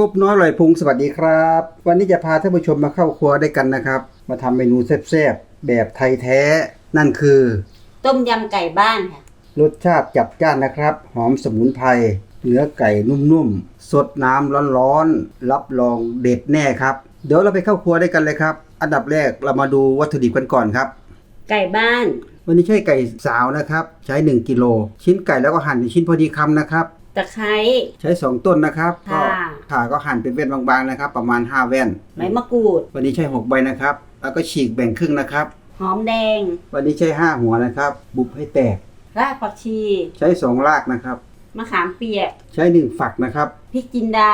กบน้อยลอยพุงสวัสดีครับ วันนี้จะพาท่านผู้ชมมาเข้าครัวด้วยกันนะครับ มาทำเมนูแซ่บๆแบบไทยแท้ นั่นคือ ต้มยำไก่บ้านค่ะ รสชาติจับจ้านนะครับ หอมสมุนไพรเนื้อไก่นุ่มๆสดน้ำร้อนๆรับรองเด็ดแน่ครับ เดี๋ยวเราไปเข้าครัวด้วยกันเลยครับ อันดับแรกเรามาดูวัตถุดิบกันก่อนครับ ไก่บ้าน วันนี้ใช้ไก่สาวนะครับ ใช้ 1กิโลชิ้นไก่แล้วก็หั่นเป็นชิ้นพอดีคำนะครับ ตะไคร้ ใช้ 2 ต้นนะครับก็ค่ะขาก็หั่นเป็นเว้นบางๆนะครับ ประมาณ 5 แว่น ใบมะกรูด วันนี้ใช้6ใบนะครับ แล้วก็ฉีกแบ่งครึ่งนะครับ หอมแดง วันนี้ใช้ 5 หัวนะครับ บุบให้แตก รากผักชี ใช้ 2 รากนะครับ มะขามเปียก ใช้ 1 ฝักนะครับ พริกจินดา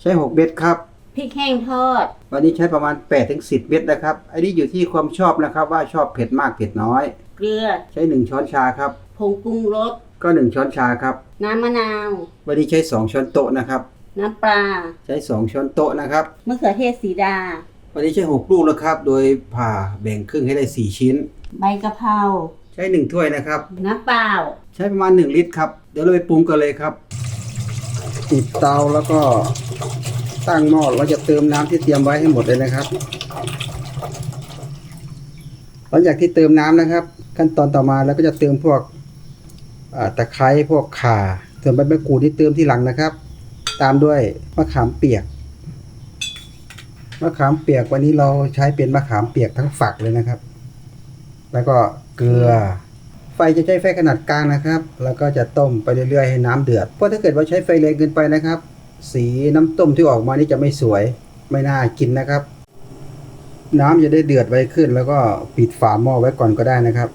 ใช้ 6 เม็ดครับ พริกแห้งทอด วันนี้ใช้ประมาณ8-10 เม็ดนะครับ อันนี้อยู่ที่ความชอบนะครับว่าชอบเผ็ดมากเผ็ดน้อย เกลือ ใช้ 1 ช้อนชาครับ ผงปรุงรส ก็1ช้อนชาครับ น้ำมะนาว วันนี้ใช้2ช้อนโต๊ะนะครับ น้ำปลา ใช้2ช้อนโต๊ะนะครับ มะเขือเทศสีดา วันนี้ใช้6ลูกนะครับ โดยผ่าแบ่งครึ่งให้ได้4ชิ้น ใบกะเพรา ใช้1ถ้วยนะครับ น้ำเปล่า ใช้ประมาณ1ลิตรครับ เดี๋ยวเราไปปรุงกันเลยครับ ติดเตาแล้วก็ตั้งหม้อเราจะเติมน้ำที่เตรียมไว้ให้หมดเลยนะครับ หลังจากที่เติมน้ำนะครับ ขั้นตอนต่อมาเราก็จะเติมพวกอ่า ตะไคร้พวกข่าส่วนใบมะกรูดที่เติมที่หลังนะครับ ตามด้วยมะขามเปียก มะขามเปียกวันนี้เราใช้เป็นมะขามเปียกทั้งฝักเลยนะครับ แล้วก็เกลือ ไฟจะใช้ไฟขนาดกลางนะครับ แล้วก็จะต้มไปเรื่อยๆให้น้ำเดือด เพราะถ้าเกิดว่าใช้ไฟแรงเกินไปนะครับ สีน้ำต้มที่ออกมานี่จะไม่สวย ไม่น่ากินนะครับ น้ำจะได้เดือดไวขึ้น แล้วก็ปิดฝาหม้อไว้ก่อนก็ได้นะครับ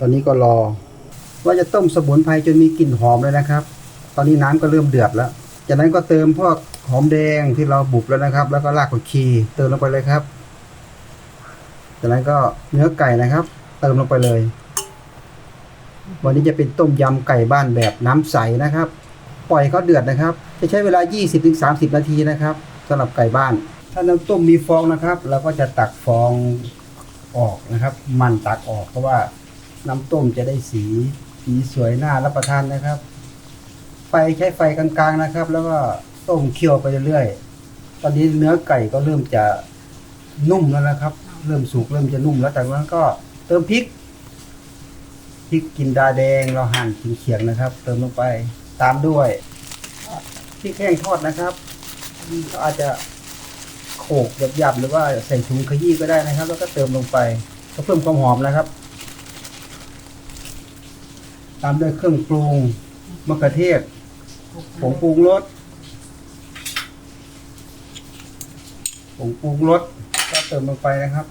ตอนนี้ก็รอ ว่าจะต้มสมุนไพรจนมีกลิ่นหอมเลยนะครับ ตอนนี้น้ำก็เริ่มเดือดแล้ว จากนั้นก็เติมพวกหอมแดงที่เราบุบแล้วนะครับ แล้วก็รากผักชีเติมลงไปเลยครับ จากนั้นก็เนื้อไก่นะครับ เติมลงไปเลย วันนี้จะเป็นต้มยำไก่บ้านแบบน้ำใสนะครับ ปล่อยเขาเดือดนะครับ จะใช้เวลา 20-30 นาทีนะครับสำหรับไก่บ้าน ถ้าน้ำต้มมีฟองนะครับเราก็จะตักฟองออกนะครับ มันตักออกเพราะว่าน้ำต้มจะได้สี สีสวยน่ารับประทานนะครับ ไฟใช้ไฟกลางๆนะครับ แล้วก็ต้มเคี่ยวไปเรื่อยๆตอนนี้เนื้อไก่ก็เริ่มจะนุ่มแล้วนะครับ เริ่มสุกเริ่มจะนุ่มแล้วจากนั้นก็เติมพริกพริกกินดาแดงเราหั่นเขียงๆนะครับ เติมลงไปตามด้วยพริกแห้งทอดนะครับก็อาจจะโขกหยับๆหรือว่าใส่ถุงขยี้ก็ได้นะครับ แล้วก็เติมลงไปก็เพิ่มความหอมนะครับ ตามด้วยเครื่องปรุงมะเขือเทศผงปรุงรสผงปรุงรสก็เติมลงไปนะครับ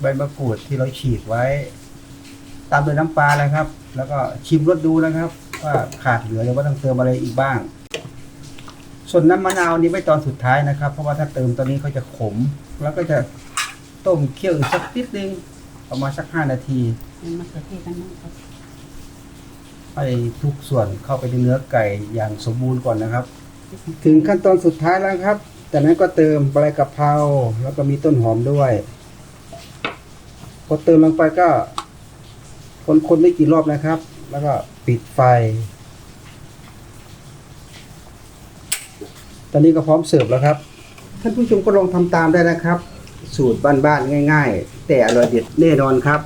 ใบมะกรูดที่เราฉีกไว้ ตามด้วยน้ำปลานะครับ แล้วก็ชิมรสดูนะครับ ว่าขาดเหลือหรือว่าต้องเติมอะไรอีกบ้าง ส่วนน้ำมะนาวนี้ไว้ตอนสุดท้ายนะครับ เพราะว่าถ้าเติมตอนนี้เขาจะขม แล้วก็จะต้มเคี่ยวอีกสักนิดนึงประมาณสักห้านาที มะเขือเทศกันนะครับให้ทุกส่วนเข้าไปในเนื้อไก่อย่างสมบูรณ์ก่อนนะครับ ถึงขั้นตอนสุดท้ายแล้วครับ จากนั้นก็เติมใบกะเพราแล้วก็มีต้นหอมด้วยพอเติมลงไปก็ คนๆไม่กี่รอบนะครับ แล้วก็ปิดไฟ ตอนนี้ก็พร้อมเสิร์ฟแล้วครับ ท่านผู้ชมก็ลองทำตามได้นะครับ สูตรบ้านๆง่าย ๆ แต่อร่อยเด็ดแน่นอนครับ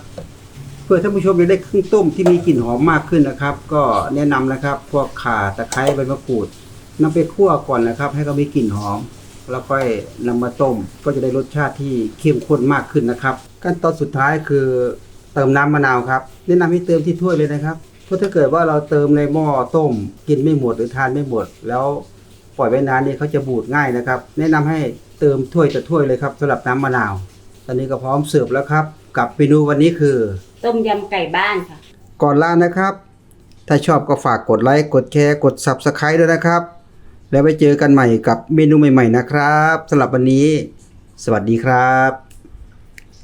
เพื่อท่านผู้ชมจะได้เครื่องต้มที่มีกลิ่นหอมมากขึ้นนะครับ ก็แนะนำนะครับพวกข่าตะไคร้ใบมะกรูดนำไปคั่วก่อนนะครับ ให้เขามีกลิ่นหอม แล้วค่อยนำมาต้ม ก็จะได้รสชาติที่เข้มข้นมากขึ้นนะครับขั้นตอนสุดท้ายคือเติมน้ำมะนาวครับแนะนำให้เติมที่ถ้วยเลยนะครับเพราะถ้าเกิดว่าเราเติมในหม้อต้ม กินไม่หมดหรือทานไม่หมด แล้วปล่อยไว้นานนี่เขาจะบูดง่ายนะครับ แนะนำให้เติมถ้วยต่อถ้วยเลยครับสำหรับน้ำมะนาว ตอนนี้ก็พร้อมเสิร์ฟแล้วครับ กับเมนูวันนี้คือ ต้มยำไก่บ้านค่ะ ก่อนลานะครับ ถ้าชอบก็ฝากกดไลค์กดแชร์กด Subscribe ด้วยนะครับ แล้วไปเจอกันใหม่กับเมนูใหม่ ๆ นะครับสำหรับวันนี้ สวัสดีครับ